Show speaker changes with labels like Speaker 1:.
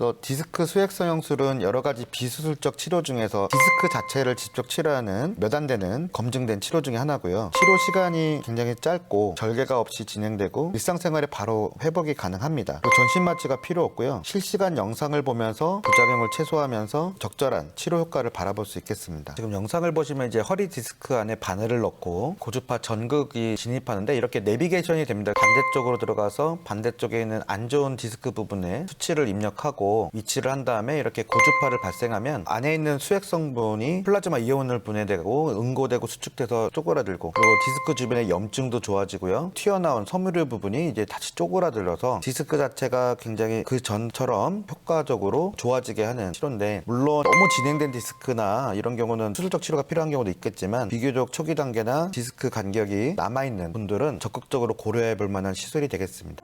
Speaker 1: 또 디스크 수액 성 형술은 여러 가지 비수술적 치료 중에서 디스크 자체를 직접 치료하는 몇 안 되는 검증된 치료 중에 하나고요. 치료 시간이 굉장히 짧고 절개가 없이 진행되고 일상생활에 바로 회복이 가능합니다. 또 전신 마취가 필요 없고요. 실시간 영상을 보면서 부작용을 최소화하면서 적절한 치료 효과를 바라볼 수 있겠습니다. 지금 영상을 보시면 이제 허리 디스크 안에 바늘을 넣고 고주파 전극이 진입하는데 이렇게 내비게이션이 됩니다. 반대쪽으로 들어가서 반대쪽에 있는 안 좋은 디스크 부분에 수치를 입력 위치를 한 다음에 이렇게 고주파를 발생하면 안에 있는 수액 성분이 플라즈마 이온을 분해되고 응고되고 수축돼서 쪼그라들고 그리고 디스크 주변의 염증도 좋아지고요. 튀어나온 섬유류 부분이 이제 다시 쪼그라들어서 디스크 자체가 굉장히 그 전처럼 효과적으로 좋아지게 하는 치료인데 물론 너무 진행된 디스크나 이런 경우는 수술적 치료가 필요한 경우도 있겠지만 비교적 초기 단계나 디스크 간격이 남아있는 분들은 적극적으로 고려해 볼 만한 시술이 되겠습니다.